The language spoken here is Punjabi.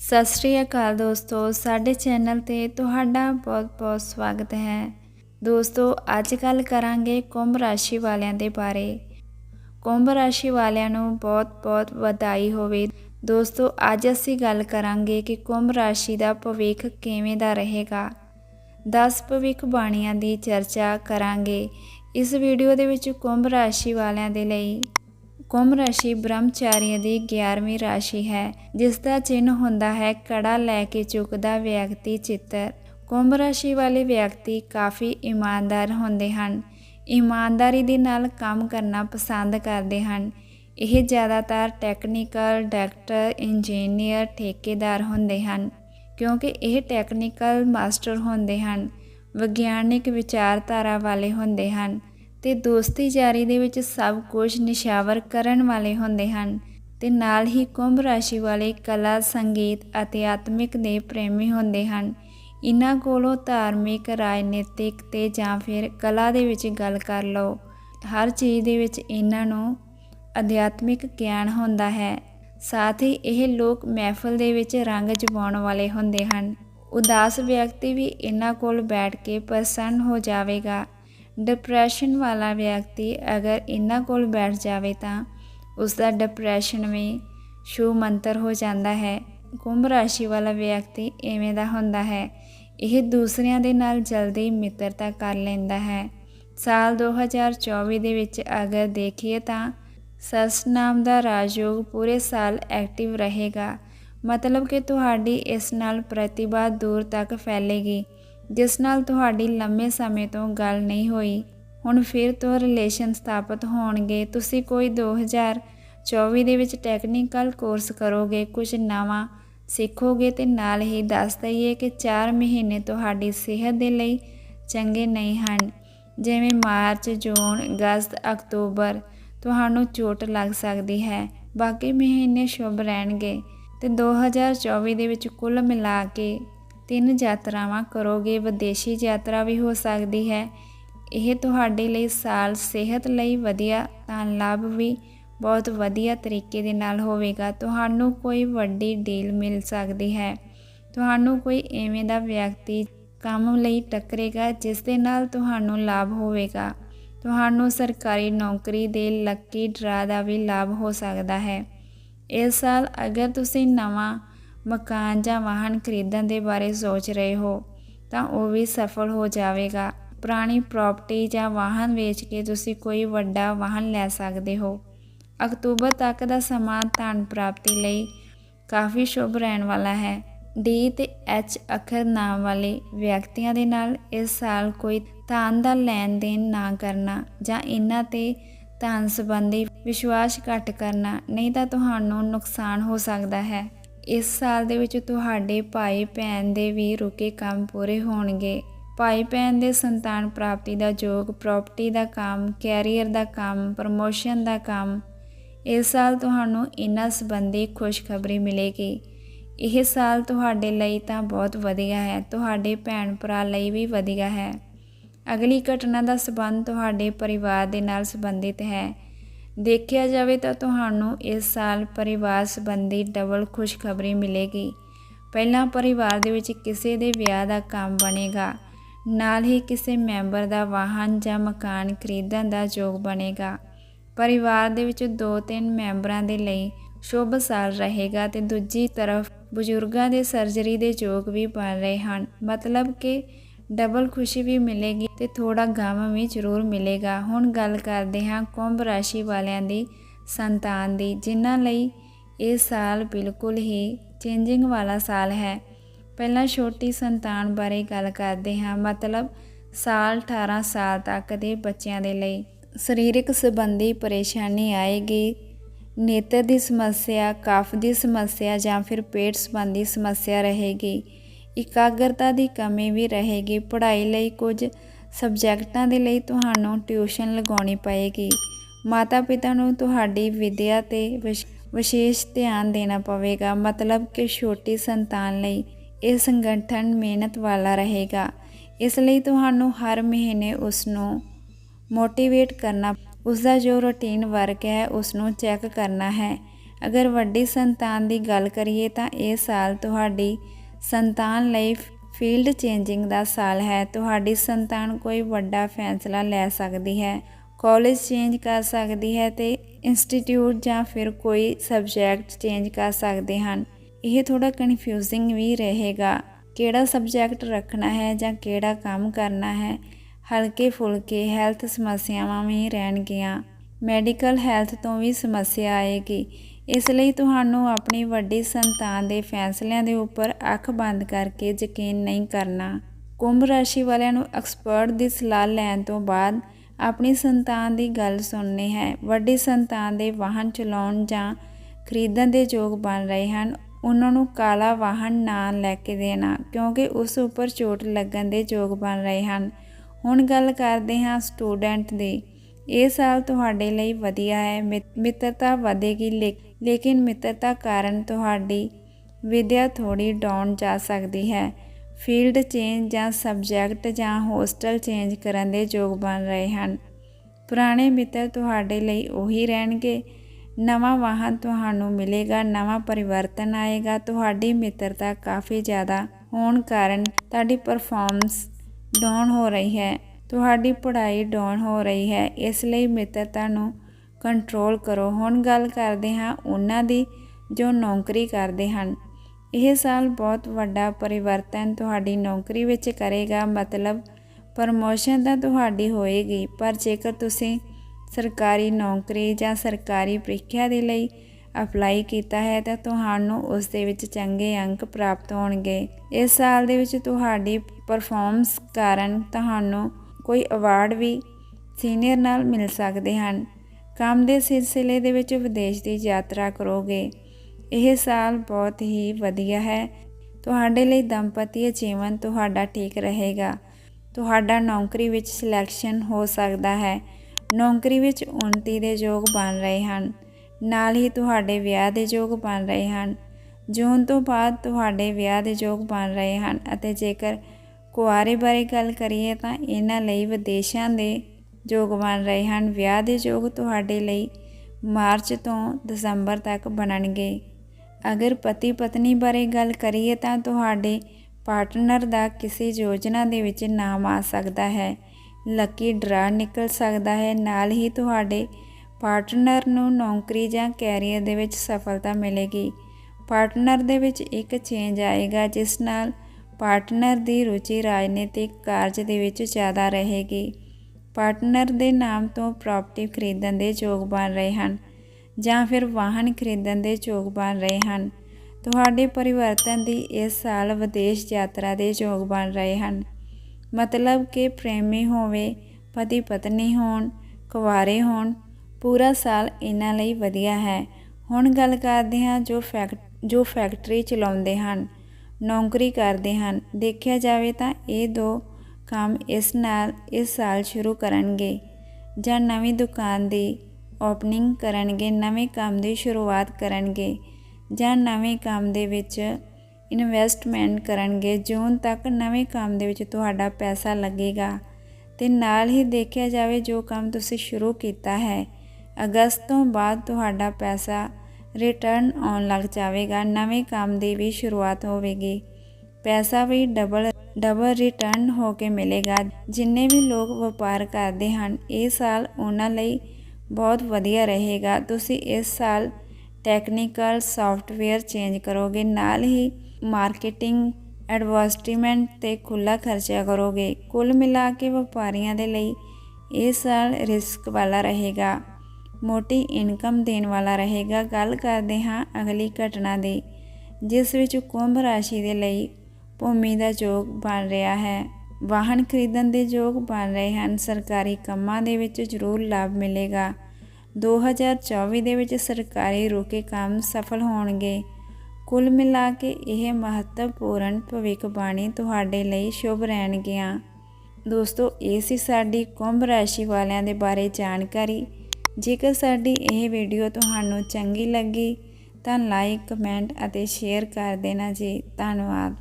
ਸਤਿ ਸ਼੍ਰੀ ਅਕਾਲ ਦੋਸਤੋ, ਸਾਡੇ ਚੈਨਲ ਤੇ ਤੁਹਾਡਾ ਬਹੁਤ-ਬਹੁਤ ਸਵਾਗਤ ਹੈ। ਦੋਸਤੋ, ਅੱਜ ਗੱਲ ਕਰਾਂਗੇ ਕੁੰਭ ਰਾਸ਼ੀ ਵਾਲਿਆਂ ਦੇ ਬਾਰੇ। ਕੁੰਭ ਰਾਸ਼ੀ ਵਾਲਿਆਂ ਨੂੰ ਬਹੁਤ-ਬਹੁਤ ਵਧਾਈ ਹੋਵੇ। ਦੋਸਤੋ, ਅੱਜ ਅਸੀਂ ਗੱਲ ਕਰਾਂਗੇ ਕਿ ਕੁੰਭ ਰਾਸ਼ੀ ਦਾ ਭਵਿੱਖ ਕਿਵੇਂ ਦਾ ਰਹੇਗਾ। 10 ਭਵਿੱਖ ਬਾਣੀਆਂ ਦੀ ਚਰਚਾ ਕਰਾਂਗੇ। ਇਸ ਵੀਡੀਓ ਦੇ ਵਿੱਚ ਕੁੰਭ ਰਾਸ਼ੀ ਵਾਲਿਆਂ ਦੇ ਲਈ ਕੁੰਭ ਰਾਸ਼ੀ ਬ੍ਰਹਮਚਾਰੀਆਂ ਦੀ 11ਵੀਂ ਰਾਸ਼ੀ ਹੈ, ਜਿਸ ਦਾ ਚਿੰਨ੍ਹ ਹੁੰਦਾ ਹੈ ਕੜਾ ਲੈ ਕੇ ਚੁੱਕਦਾ ਵਿਅਕਤੀ ਚਿੱਤਰ। ਕੁੰਭ ਰਾਸ਼ੀ ਵਾਲੇ ਵਿਅਕਤੀ ਕਾਫੀ ਇਮਾਨਦਾਰ ਹੁੰਦੇ ਹਨ। ਇਮਾਨਦਾਰੀ ਦੇ ਨਾਲ ਕੰਮ ਕਰਨਾ ਪਸੰਦ ਕਰਦੇ ਹਨ। ਇਹ ਜ਼ਿਆਦਾਤਰ ਟੈਕਨੀਕਲ ਡਾਕਟਰ ਇੰਜੀਨੀਅਰ ਠੇਕੇਦਾਰ ਹੁੰਦੇ ਹਨ, ਕਿਉਂਕਿ ਇਹ ਟੈਕਨੀਕਲ ਮਾਸਟਰ ਹੁੰਦੇ ਹਨ। ਵਿਗਿਆਨਿਕ ਵਿਚਾਰਧਾਰਾ ਵਾਲੇ ਹੁੰਦੇ ਹਨ। ਤੇ ਦੋਸਤੀ ਯਾਰੀ ਦੇ ਵਿੱਚ ਸਭ ਕੁਝ ਨਿਸ਼ਾਵਰ ਕਰਨ ਵਾਲੇ ਹੁੰਦੇ ਹਨ ਤੇ ਨਾਲ ਹੀ ਕੁੰਭ ਰਾਸ਼ੀ ਵਾਲੇ ਕਲਾ, ਸੰਗੀਤ ਅਤੇ ਆਤਮਿਕ ਦੇ ਪ੍ਰੇਮੀ ਹੁੰਦੇ ਹਨ। ਇਹਨਾਂ ਕੋਲੋਂ ਧਾਰਮਿਕ, ਰਾਜਨੀਤਿਕ ਤੇ ਜਾਂ ਫਿਰ ਕਲਾ ਦੇ ਵਿੱਚ ਗੱਲ ਕਰ ਲਓ। ਹਰ ਚੀਜ਼ ਦੇ ਵਿੱਚ ਇਹਨਾਂ ਨੂੰ ਅਧਿਆਤਮਿਕ ਗਿਆਨ ਹੁੰਦਾ ਹੈ। ਸਾਥ ਹੀ ਇਹ ਲੋਕ ਮਹਿਫਲ ਦੇ ਵਿੱਚ ਰੰਗ ਜਮਾਉਣ ਵਾਲੇ ਹੁੰਦੇ ਹਨ। ਉਦਾਸ ਵਿਅਕਤੀ ਵੀ ਇਹਨਾਂ ਕੋਲ ਬੈਠ ਕੇ ਪ੍ਰਸੰਨ ਹੋ ਜਾਵੇਗਾ। ਡਿਪਰੈਸ਼ਨ ਵਾਲਾ ਵਿਅਕਤੀ ਅਗਰ ਇਹਨਾਂ ਕੋਲ ਬੈਠ ਜਾਵੇ ਤਾਂ ਉਸ ਦਾ ਡਿਪਰੈਸ਼ਨ ਵੀ ਸ਼ੂ ਮੰਤਰ ਹੋ ਜਾਂਦਾ ਹੈ। ਕੁੰਭ ਰਾਸ਼ੀ ਵਾਲਾ ਵਿਅਕਤੀ ਐਵੇਂ ਦਾ ਹੁੰਦਾ ਹੈ। ਇਹ ਦੂਸਰਿਆਂ ਦੇ ਨਾਲ ਜਲਦੀ ਮਿੱਤਰਤਾ ਕਰ ਲੈਂਦਾ ਹੈ। ਸਾਲ 2024 ਦੇ ਵਿੱਚ ਅਗਰ ਦੇਖੀਏ ਤਾਂ ਸਸ ਨਾਮ ਦਾ ਰਾਜਯੋਗ ਪੂਰੇ ਸਾਲ ਐਕਟਿਵ ਰਹੇਗਾ। ਮਤਲਬ ਕਿ ਤੁਹਾਡੀ ਇਸ ਨਾਲ ਪ੍ਰਤਿਭਾ ਦੂਰ ਤੱਕ ਫੈਲੇਗੀ। ਜਿਸ ਨਾਲ ਤੁਹਾਡੀ ਲੰਮੇ ਸਮੇਂ ਤੋਂ ਗੱਲ ਨਹੀਂ ਹੋਈ, ਹੁਣ ਫਿਰ ਤੋਂ ਰਿਲੇਸ਼ਨ ਸਥਾਪਿਤ ਹੋਣਗੇ। ਤੁਸੀਂ ਕੋਈ 2024 ਦੇ ਵਿੱਚ ਟੈਕਨੀਕਲ ਕੋਰਸ ਕਰੋਗੇ, ਕੁਝ ਨਵਾਂ ਸਿੱਖੋਗੇ ਤੇ ਨਾਲ ਹੀ ਦੱਸ ਦਈਏ ਕਿ 4 ਮਹੀਨੇ ਤੁਹਾਡੀ ਸਿਹਤ ਦੇ ਲਈ ਚੰਗੇ ਨਹੀਂ ਹਨ। ਜਿਵੇਂ ਮਾਰਚ, ਜੂਨ, ਅਗਸਤ, ਅਕਤੂਬਰ, ਤੁਹਾਨੂੰ ਚੋਟ ਲੱਗ ਸਕਦੀ ਹੈ। ਬਾਕੀ ਮਹੀਨੇ ਸ਼ੁਭ ਰਹਿਣਗੇ। ਤੇ 2024 ਦੇ ਵਿੱਚ ਕੁੱਲ ਮਿਲਾ ਕੇ ਤਿੰਨ ਯਾਤਰਾਵਾਂ ਕਰੋਗੇ, ਵਿਦੇਸ਼ੀ ਯਾਤਰਾ ਵੀ ਹੋ ਸਕਦੀ ਹੈ। ਇਹ ਤੁਹਾਡੇ ਲਈ ਸਾਲ ਸਿਹਤ ਲਈ ਵਧੀਆ, ਤਾਂ ਲਾਭ ਵੀ ਬਹੁਤ ਵਧੀਆ ਤਰੀਕੇ ਦੇ ਨਾਲ ਹੋਵੇਗਾ। ਤੁਹਾਨੂੰ ਕੋਈ ਵੱਡੀ ਡੀਲ ਮਿਲ ਸਕਦੀ ਹੈ। ਤੁਹਾਨੂੰ ਕੋਈ ਐਵੇਂ ਦਾ ਵਿਅਕਤੀ ਕੰਮ ਲਈ ਟੱਕਰੇਗਾ, ਜਿਸ ਦੇ ਨਾਲ ਤੁਹਾਨੂੰ ਲਾਭ ਹੋਵੇਗਾ। ਤੁਹਾਨੂੰ ਸਰਕਾਰੀ ਨੌਕਰੀ ਦੇ ਲੱਕੀ ਡਰਾ ਦਾ ਵੀ ਲਾਭ ਹੋ ਸਕਦਾ ਹੈ। ਇਸ ਸਾਲ ਅਗਰ ਤੁਸੀਂ ਨਵਾਂ ਮਕਾਨ ਜਾਂ ਵਾਹਨ ਖਰੀਦਣ ਦੇ ਬਾਰੇ ਸੋਚ ਰਹੇ ਹੋ, ਤਾਂ ਉਹ ਵੀ ਸਫਲ ਹੋ ਜਾਵੇਗਾ। ਪੁਰਾਣੀ ਪ੍ਰਾਪਰਟੀ ਜਾਂ ਵਾਹਨ ਵੇਚ ਕੇ ਤੁਸੀਂ ਕੋਈ ਵੱਡਾ ਵਾਹਨ ਲੈ ਸਕਦੇ ਹੋ। ਅਕਤੂਬਰ ਤੱਕ ਦਾ ਸਮਾਂ ਧਨ ਪ੍ਰਾਪਤੀ ਲਈ ਕਾਫੀ ਸ਼ੁਭ ਰਹਿਣ ਵਾਲਾ ਹੈ। ਡੀ ਤੇ ਐਚ ਅੱਖਰ ਨਾਮ ਵਾਲੇ ਵਿਅਕਤੀਆਂ ਦੇ ਨਾਲ ਇਸ ਸਾਲ ਕੋਈ ਧਨ ਦਾ ਲੈਣ ਦੇਣ ਨਾ ਕਰਨਾ ਜਾਂ ਇਹਨਾਂ ਤੇ ਧਨ ਸੰਬੰਧੀ ਵਿਸ਼ਵਾਸ ਘੱਟ ਕਰਨਾ, ਨਹੀਂ ਤਾਂ ਤੁਹਾਨੂੰ ਨੁਕਸਾਨ ਹੋ ਸਕਦਾ ਹੈ। ਇਸ ਸਾਲ ਦੇ ਵਿੱਚ ਤੁਹਾਡੇ ਭਾਈ ਭੈਣ ਦੇ ਵੀ ਰੁਕੇ ਕੰਮ ਪੂਰੇ ਹੋਣਗੇ। ਭਾਈ ਭੈਣ ਦੇ ਸੰਤਾਨ ਪ੍ਰਾਪਤੀ ਦਾ ਯੋਗ, ਪ੍ਰਾਪਰਟੀ ਦਾ ਕੰਮ, ਕੈਰੀਅਰ ਦਾ ਕੰਮ, ਪ੍ਰਮੋਸ਼ਨ ਦਾ ਕੰਮ। ਇਸ ਸਾਲ ਤੁਹਾਨੂੰ ਇਹਨਾਂ ਸੰਬੰਧੀ ਖੁਸ਼ਖਬਰੀ ਮਿਲੇਗੀ। ਇਹ ਸਾਲ ਤੁਹਾਡੇ ਲਈ ਤਾਂ ਬਹੁਤ ਵਧੀਆ ਹੈ, ਤੁਹਾਡੇ ਭੈਣ ਭਰਾ ਲਈ ਵੀ ਵਧੀਆ ਹੈ। ਅਗਲੀ ਘਟਨਾ ਦਾ ਸਬੰਧ ਤੁਹਾਡੇ ਪਰਿਵਾਰ ਦੇ ਨਾਲ ਸੰਬੰਧਿਤ ਹੈ। ਦੇਖਿਆ ਜਾਵੇ ਤਾਂ ਤੁਹਾਨੂੰ ਇਸ ਸਾਲ ਪਰਿਵਾਰ ਸੰਬੰਧੀ ਡਬਲ ਖੁਸ਼ਖਬਰੀ ਮਿਲੇਗੀ। ਪਹਿਲਾਂ ਪਰਿਵਾਰ ਦੇ ਵਿੱਚ ਕਿਸੇ ਦੇ ਵਿਆਹ ਦਾ ਕੰਮ ਬਣੇਗਾ, ਨਾਲ ਹੀ ਕਿਸੇ ਮੈਂਬਰ ਦਾ ਵਾਹਨ ਜਾਂ ਮਕਾਨ ਖਰੀਦਣ ਦਾ ਯੋਗ ਬਣੇਗਾ। ਪਰਿਵਾਰ ਦੇ ਵਿੱਚ ਦੋ ਤਿੰਨ ਮੈਂਬਰਾਂ ਦੇ ਲਈ ਸ਼ੁਭ ਸਾਲ ਰਹੇਗਾ ਤੇ ਦੂਜੀ ਤਰਫ ਬਜ਼ੁਰਗਾਂ ਦੇ ਸਰਜਰੀ ਦੇ ਯੋਗ ਵੀ ਬਣ ਰਹੇ ਹਨ। ਮਤਲਬ ਕਿ ਡਬਲ ਖੁਸ਼ੀ ਵੀ ਮਿਲੇਗੀ ਤੇ ਥੋੜਾ ਗਮ ਵੀ ਜ਼ਰੂਰ ਮਿਲੇਗਾ। ਹੁਣ ਗੱਲ ਕਰਦੇ ਹਾਂ ਕੁੰਭ ਰਾਸ਼ੀ ਵਾਲਿਆਂ ਦੀ, ਸੰਤਾਨ ਦੀ, ਜਿਨ੍ਹਾਂ ਲਈ ਇਹ ਸਾਲ ਬਿਲਕੁਲ ਹੀ ਚੇਂਜਿੰਗ ਵਾਲਾ ਸਾਲ ਹੈ। ਪਹਿਲਾਂ ਛੋਟੀ ਸੰਤਾਨ ਬਾਰੇ ਗੱਲ ਕਰਦੇ ਹਾਂ, ਮਤਲਬ ਸਾਲ 18 ਸਾਲ ਤੱਕ ਦੇ ਬੱਚਿਆਂ ਦੇ ਲਈ। ਸਰੀਰਕ ਸੰਬੰਧੀ ਪਰੇਸ਼ਾਨੀ ਆਏਗੀ ਨੇਤਰ ਦੀ ਸਮੱਸਿਆ, ਕਫ ਦੀ ਸਮੱਸਿਆ ਜਾਂ ਫਿਰ ਪੇਟ ਸੰਬੰਧੀ ਸਮੱਸਿਆ ਰਹੇਗੀ। ਇਕਾਗਰਤਾ ਦੀ ਕਮੀ ਵੀ ਰਹੇਗੀ। ਪੜ੍ਹਾਈ ਲਈ ਕੁਝ ਸਬਜੈਕਟਾਂ ਦੇ ਲਈ ਤੁਹਾਨੂੰ ਟਿਊਸ਼ਨ ਲਗਾਉਣੀ ਪਏਗੀ। ਮਾਤਾ ਪਿਤਾ ਨੂੰ ਤੁਹਾਡੀ ਵਿਦਿਆ ਤੇ ਵਿਸ਼ੇਸ਼ ਧਿਆਨ ਦੇਣਾ ਪਵੇਗਾ। ਮਤਲਬ ਕਿ ਛੋਟੀ ਸੰਤਾਨ ਲਈ ਇਹ ਸੰਗਠਨ ਮਿਹਨਤ ਵਾਲਾ ਰਹੇਗਾ। ਇਸ ਲਈ ਤੁਹਾਨੂੰ ਹਰ ਮਹੀਨੇ ਉਸ ਨੂੰ ਮੋਟੀਵੇਟ ਕਰਨਾ ਉਸ ਦਾ ਜੋ ਰੁਟੀਨ ਵਰਕ ਹੈ ਉਸ ਨੂੰ ਚੈੱਕ ਕਰਨਾ ਹੈ। ਅਗਰ ਵੱਡੀ ਸੰਤਾਨ ਦੀ ਗੱਲ ਕਰੀਏ ਤਾਂ ਇਹ ਸਾਲ ਤੁਹਾਡੀ ਸੰਤਾਨ ਲਈ ਫੀਲਡ ਚੇਂਜਿੰਗ ਦਾ ਸਾਲ ਹੈ। ਤੁਹਾਡੀ ਸੰਤਾਨ ਕੋਈ ਵੱਡਾ ਫੈਸਲਾ ਲੈ ਸਕਦੀ ਹੈ, ਕਾਲਜ ਚੇਂਜ ਕਰ ਸਕਦੀ ਹੈ ਤੇ ਇੰਸਟੀਚਿਊਟ ਜਾਂ ਫਿਰ ਕੋਈ ਸਬਜੈਕਟ ਚੇਂਜ ਕਰ ਸਕਦੇ ਹਨ। ਇਹ ਥੋੜਾ ਕਨਫਿਊਜ਼ਿੰਗ ਵੀ ਰਹੇਗਾ। ਕਿਹੜਾ ਸਬਜੈਕਟ ਰੱਖਣਾ ਹੈ ਜਾਂ ਕਿਹੜਾ ਕੰਮ ਕਰਨਾ ਹੈ? ਹਲਕੇ ਫੁਲਕੇ ਹੈਲਥ ਸਮੱਸਿਆਵਾਂ ਵੀ ਰਹਿਣਗੀਆਂ। ਮੈਡੀਕਲ ਹੈਲਥ ਤੋਂ ਵੀ ਸਮੱਸਿਆ ਆਏਗੀ। ਇਸ ਲਈ ਤੁਹਾਨੂੰ ਆਪਣੀ ਵੱਡੀ ਸੰਤਾਨ ਦੇ ਫੈਸਲਿਆਂ ਦੇ ਉੱਪਰ ਅੱਖ ਬੰਦ ਕਰਕੇ ਯਕੀਨ ਨਹੀਂ ਕਰਨਾ। ਕੁੰਭ ਰਾਸ਼ੀ ਵਾਲਿਆਂ ਨੂੰ ਐਕਸਪਰਟ ਦੀ ਸਲਾਹ ਲੈਣ ਤੋਂ ਬਾਅਦ ਆਪਣੀ ਸੰਤਾਨ ਦੀ ਗੱਲ ਸੁਣਨੀ ਹੈ। ਵੱਡੀ ਸੰਤਾਨ ਦੇ ਵਾਹਨ ਚਲਾਉਣ ਜਾਂ ਖਰੀਦਣ ਦੇ ਯੋਗ ਬਣ ਰਹੇ ਹਨ। ਉਹਨਾਂ ਨੂੰ ਕਾਲਾ ਵਾਹਨ ਨਾ ਲੈ ਕੇ ਦੇਣਾ, ਕਿਉਂਕਿ ਉਸ ਉੱਪਰ ਚੋਟ ਲੱਗਣ ਦੇ ਯੋਗ ਬਣ ਰਹੇ ਹਨ। ਹੁਣ ਗੱਲ ਕਰਦੇ ਹਾਂ ਸਟੂਡੈਂਟ ਦੀ। ਇਹ ਸਾਲ ਤੁਹਾਡੇ ਲਈ ਵਧੀਆ ਹੈ। ਮਿ- ਮਿੱਤਰਤਾ ਵਧੇਗੀ ਲੇ- ਲੇਕਿਨ ਮਿੱਤਰਤਾ ਕਾਰਨ ਤੁਹਾਡੀ ਵਿਦਿਆ ਥੋੜੀ ਡਾਊਨ ਜਾ ਸਕਦੀ ਹੈ। ਫੀਲਡ ਚੇਂਜ ਜਾਂ ਸਬਜੈਕਟ ਜਾਂ ਹੋਸਟਲ ਚੇਂਜ ਕਰਨ ਦੇ ਯੋਗ ਬਣ ਰਹੇ ਹਨ। ਪੁਰਾਣੇ ਮਿੱਤਰ ਤੁਹਾਡੇ ਲਈ ਉਹੀ ਰਹਿਣਗੇ। ਨਵਾਂ ਵਾਹਨ ਤੁਹਾਨੂੰ ਮਿਲੇਗਾ, ਨਵਾਂ ਪਰਿਵਰਤਨ ਆਏਗਾ। ਤੁਹਾਡੀ ਮਿੱਤਰਤਾ ਕਾਫੀ ਜ਼ਿਆਦਾ ਹੋਣ ਕਾਰਨ ਤੁਹਾਡੀ ਪਰਫਾਰਮੈਂਸ ਡਾਊਨ ਹੋ ਰਹੀ ਹੈ। ਤੁਹਾਡੀ ਪੜ੍ਹਾਈ ਡਾਊਨ ਹੋ ਰਹੀ ਹੈ, ਇਸ ਲਈ ਮਿੱਤਰਤਾ ਨੂੰ ਕੰਟਰੋਲ ਕਰੋ। ਹੁਣ ਗੱਲ ਕਰਦੇ ਹਾਂ ਉਹਨਾਂ ਦੀ ਜੋ ਨੌਕਰੀ ਕਰਦੇ ਹਨ। ਇਹ ਸਾਲ ਬਹੁਤ ਵੱਡਾ ਪਰਿਵਰਤਨ ਤੁਹਾਡੀ ਨੌਕਰੀ ਵਿੱਚ ਕਰੇਗਾ, ਮਤਲਬ ਪ੍ਰਮੋਸ਼ਨ ਤਾਂ ਤੁਹਾਡੀ ਹੋਏਗੀ, ਪਰ ਜੇਕਰ ਤੁਸੀਂ ਸਰਕਾਰੀ ਨੌਕਰੀ ਜਾਂ ਸਰਕਾਰੀ ਪ੍ਰੀਖਿਆ ਦੇ ਲਈ ਅਪਲਾਈ ਕੀਤਾ ਹੈ, ਤਾਂ ਤੁਹਾਨੂੰ ਉਸ ਦੇ ਵਿੱਚ ਚੰਗੇ ਅੰਕ ਪ੍ਰਾਪਤ ਹੋਣਗੇ। ਇਸ ਸਾਲ ਦੇ ਵਿੱਚ ਤੁਹਾਡੀ ਪਰਫਾਰਮੈਂਸ ਕਾਰਨ ਤੁਹਾਨੂੰ ਕੋਈ ਅਵਾਰਡ ਵੀ ਸੀਨੀਅਰ ਨਾਲ ਮਿਲ ਸਕਦੇ ਹਨ। ਕੰਮ ਦੇ ਸਿਲਸਿਲੇ ਦੇ ਵਿੱਚ ਵਿਦੇਸ਼ ਦੀ ਯਾਤਰਾ ਕਰੋਗੇ। ਇਹ ਸਾਲ ਬਹੁਤ ਹੀ ਵਧੀਆ ਹੈ। ਤੁਹਾਡੇ ਲਈ ਦੰਪਤੀ ਜੀਵਨ ਤੁਹਾਡਾ ਠੀਕ ਰਹੇਗਾ। ਤੁਹਾਡਾ ਨੌਕਰੀ ਵਿੱਚ ਸਿਲੈਕਸ਼ਨ ਹੋ ਸਕਦਾ ਹੈ। ਨੌਕਰੀ ਵਿੱਚ ਉન્નਤੀ ਦੇ ਯੋਗ ਬਣ ਰਹੇ ਹਨ। ਨਾਲ ਹੀ ਤੁਹਾਡੇ ਵਿਆਹ ਦੇ ਯੋਗ ਬਣ ਰਹੇ ਹਨ। ਜੂਨ ਤੋਂ ਬਾਅਦ ਤੁਹਾਡੇ ਵਿਆਹ ਦੇ ਯੋਗ ਬਣ ਰਹੇ ਹਨ ਅਤੇ ਜੇਕਰ ਕੁਆਰੇ ਬਾਰੇ ਗੱਲ ਕਰੀਏ ਤਾਂ ਇਹਨਾਂ ਲਈ ਵਿਦੇਸ਼ਾਂ ਦੇ ਯੋਗ ਬਣ ਰਹੇ ਹਨ। ਵਿਆਹ ਦੇ ਯੋਗ ਤੁਹਾਡੇ ਲਈ ਮਾਰਚ ਤੋਂ ਦਸੰਬਰ ਤੱਕ ਬਣਨਗੇ। ਅਗਰ ਪਤੀ ਪਤਨੀ ਬਾਰੇ ਗੱਲ ਕਰੀਏ ਤਾਂ ਤੁਹਾਡੇ ਪਾਰਟਨਰ ਦਾ ਕਿਸੇ ਯੋਜਨਾ ਦੇ ਵਿੱਚ ਨਾਮ ਆ ਸਕਦਾ ਹੈ। ਲੱਕੀ ਡਰਾ ਨਿਕਲ ਸਕਦਾ ਹੈ। ਨਾਲ ਹੀ ਤੁਹਾਡੇ ਪਾਰਟਨਰ ਨੂੰ ਨੌਕਰੀ ਜਾਂ ਕੈਰੀਅਰ ਦੇ ਵਿੱਚ ਸਫਲਤਾ ਮਿਲੇਗੀ। ਪਾਰਟਨਰ ਦੇ ਵਿੱਚ ਇੱਕ ਚੇਂਜ ਆਏਗਾ, ਜਿਸ ਨਾਲ ਪਾਰਟਨਰ ਦੀ ਰੁਚੀ ਰਾਜਨੀਤਿਕ ਕਾਰਜ ਦੇ ਵਿੱਚ ਜ਼ਿਆਦਾ ਰਹੇਗੀ। ਪਾਰਟਨਰ ਦੇ ਨਾਮ ਤੋਂ ਪ੍ਰਾਪਰਟੀ ਖਰੀਦਣ ਦੇ ਯੋਗ ਬਣ ਰਹੇ ਹਨ ਜਾਂ ਫਿਰ ਵਾਹਨ ਖਰੀਦਣ ਦੇ ਯੋਗ ਬਣ ਰਹੇ ਹਨ। ਤੁਹਾਡੇ ਪਰਿਵਰਤਨ ਦੀ ਇਸ ਸਾਲ ਵਿਦੇਸ਼ ਯਾਤਰਾ ਦੇ ਯੋਗ ਬਣ ਰਹੇ ਹਨ। ਮਤਲਬ ਕਿ ਪ੍ਰੇਮੀ ਹੋਵੇ, ਪਤੀ ਪਤਨੀ ਹੋਣ, ਕੁਵਾਰੇ ਹੋਣ, ਪੂਰਾ ਸਾਲ ਇਹਨਾਂ ਲਈ ਵਧੀਆ ਹੈ। ਹੁਣ ਗੱਲ ਕਰਦੇ ਹਾਂ ਜੋ ਫੈਕਟ ਜੋ ਫੈਕਟਰੀ ਚਲਾਉਂਦੇ ਹਨ। ਨੌਕਰੀ ਕਰਦੇ ਹਨ। ਦੇਖਿਆ ਜਾਵੇ ਤਾਂ ਇਹ ਦੋ ਕੰਮ ਇਸ ਨਾਲ ਇਸ ਸਾਲ ਸ਼ੁਰੂ ਕਰਨਗੇ ਜਾਂ ਨਵੀਂ ਦੁਕਾਨ ਦੀ ਓਪਨਿੰਗ ਕਰਨਗੇ, ਨਵੇਂ ਕੰਮ ਦੀ ਸ਼ੁਰੂਆਤ ਕਰਨਗੇ ਜਾਂ ਨਵੇਂ ਕੰਮ ਦੇ ਵਿੱਚ ਇਨਵੈਸਟਮੈਂਟ ਕਰਨਗੇ। ਜੂਨ ਤੱਕ ਨਵੇਂ ਕੰਮ ਦੇ ਵਿੱਚ ਤੁਹਾਡਾ ਪੈਸਾ ਲੱਗੇਗਾ ਤੇ ਨਾਲ ਹੀ ਦੇਖਿਆ ਜਾਵੇ ਜੋ ਕੰਮ ਤੁਸੀਂ ਸ਼ੁਰੂ ਕੀਤਾ ਹੈ, ਅਗਸਤ ਤੋਂ ਬਾਅਦ ਤੁਹਾਡਾ ਪੈਸਾ ਰਿਟਰਨ ਆਉਣ ਲੱਗ ਜਾਵੇਗਾ, ਨਵੇਂ ਕੰਮ ਦੀ ਵੀ ਸ਼ੁਰੂਆਤ ਹੋਵੇਗੀ। ਪੈਸਾ ਵੀ ਡਬਲ ਡਬਲ ਰਿਟਰਨ ਹੋ ਕੇ ਮਿਲੇਗਾ। ਜਿੰਨੇ ਵੀ ਲੋਕ ਵਪਾਰ ਕਰਦੇ ਹਨ, ਇਹ ਸਾਲ ਉਹਨਾਂ ਲਈ ਬਹੁਤ ਵਧੀਆ ਰਹੇਗਾ। ਤੁਸੀਂ ਇਸ ਸਾਲ ਟੈਕਨੀਕਲ ਸੌਫਟਵੇਅਰ ਚੇਂਜ ਕਰੋਗੇ, ਨਾਲ ਹੀ ਮਾਰਕੀਟਿੰਗ ਐਡਵਰਟਾਈਜ਼ਮੈਂਟ ਤੇ ਖੁੱਲਾ ਖਰਚਾ ਕਰੋਗੇ। ਕੁੱਲ ਮਿਲਾ ਕੇ ਵਪਾਰੀਆਂ ਦੇ ਲਈ ਇਹ ਸਾਲ ਰਿਸਕ ਵਾਲਾ ਰਹੇਗਾ। ਮੋਟੀ ਇਨਕਮ ਦੇਣ ਵਾਲਾ ਰਹੇਗਾ। ਗੱਲ ਕਰਦੇ ਹਾਂ ਅਗਲੀ ਘਟਨਾ ਦੀ, ਜਿਸ ਵਿੱਚ ਕੁੰਭ ਰਾਸ਼ੀ ਦੇ ਲਈ ਭੂਮੀ ਦਾ ਯੋਗ ਬਣ ਰਿਹਾ ਹੈ। ਵਾਹਨ ਖਰੀਦਣ ਦੇ ਯੋਗ ਬਣ ਰਹੇ ਹਨ। ਸਰਕਾਰੀ ਕੰਮਾਂ ਦੇ ਵਿੱਚ ਜ਼ਰੂਰ ਲਾਭ ਮਿਲੇਗਾ। 2024 ਦੇ ਵਿੱਚ ਸਰਕਾਰੀ ਰੁਕੇ ਕੰਮ ਸਫਲ ਹੋਣਗੇ। ਕੁੱਲ ਮਿਲਾ ਕੇ ਇਹ ਮਹੱਤਵਪੂਰਨ ਭਵਿੱਖਬਾਣੀ ਤੁਹਾਡੇ ਲਈ ਸ਼ੁਭ ਰਹਿਣਗੀਆਂ। ਦੋਸਤੋ, ਇਹ ਸੀ ਸਾਡੀ ਕੁੰਭ ਰਾਸ਼ੀ ਵਾਲਿਆਂ ਦੇ ਬਾਰੇ ਜਾਣਕਾਰੀ। ਜੇਕਰ ਸਾਡੀ ਇਹ ਵੀਡੀਓ ਤੁਹਾਨੂੰ ਚੰਗੀ ਲੱਗੀ ਤਾਂ ਲਾਈਕ, ਕਮੈਂਟ ਅਤੇ ਸ਼ੇਅਰ ਕਰ ਦੇਣਾ ਜੀ। ਧੰਨਵਾਦ।